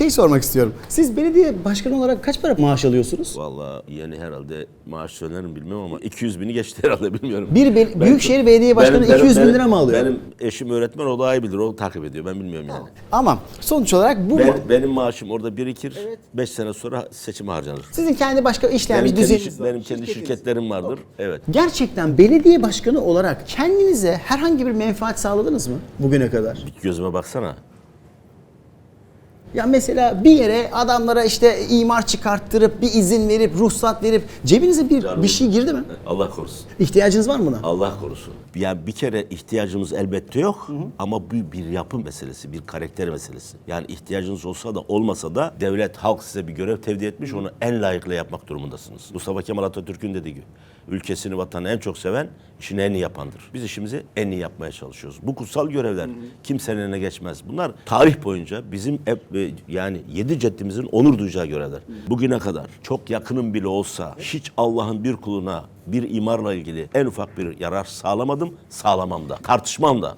şey sormak istiyorum. Siz belediye başkanı olarak kaç para maaş alıyorsunuz? Vallahi yani herhalde maaş söylerim bilmiyorum ama 200 bini geçti herhalde bilmiyorum. Bir bel- Büyükşehir Belediye Başkanı 200 bin lira mı alıyor? Benim eşim öğretmen o daha iyi bilir. O takip ediyor. Ben bilmiyorum yani. Ama sonuç olarak bu Ben, benim maaşım orada birikir. 5 sene sonra seçime harcanır. Sizin kendi başka işleyen Benim kendi, düzeniniz benim kendi şirketlerim vardır. Evet. Gerçekten belediye başkanı olarak kendinize herhangi bir menfaat sağladınız mı bugüne kadar? Bir gözüme baksana. Ya mesela bir yere adamlara işte imar çıkarttırıp bir izin verip ruhsat verip cebinize bir bir şey girdi mi? Allah korusun. İhtiyacınız var mı buna? Allah korusun. Yani bir kere ihtiyacımız elbette yok ama bu bir yapı meselesi, bir karakter meselesi. Yani ihtiyacınız olsa da olmasa da devlet, halk size bir görev tevdi etmiş, onu en layıkıyla yapmak durumundasınız. Mustafa Kemal Atatürk'ün dediği gibi, ülkesini, vatanı en çok seven, işini en iyi yapandır. Biz işimizi en iyi yapmaya çalışıyoruz. Bu kutsal görevler kimsenin eline geçmez. Bunlar tarih boyunca bizim hep, e, yani yedi ceddimizin onur duyacağı görevler. Bugüne kadar çok yakınım bile olsa hiç Allah'ın bir kuluna bir imarla ilgili en ufak bir yarar sağlamadım, sağlamam da. Tartışmam da.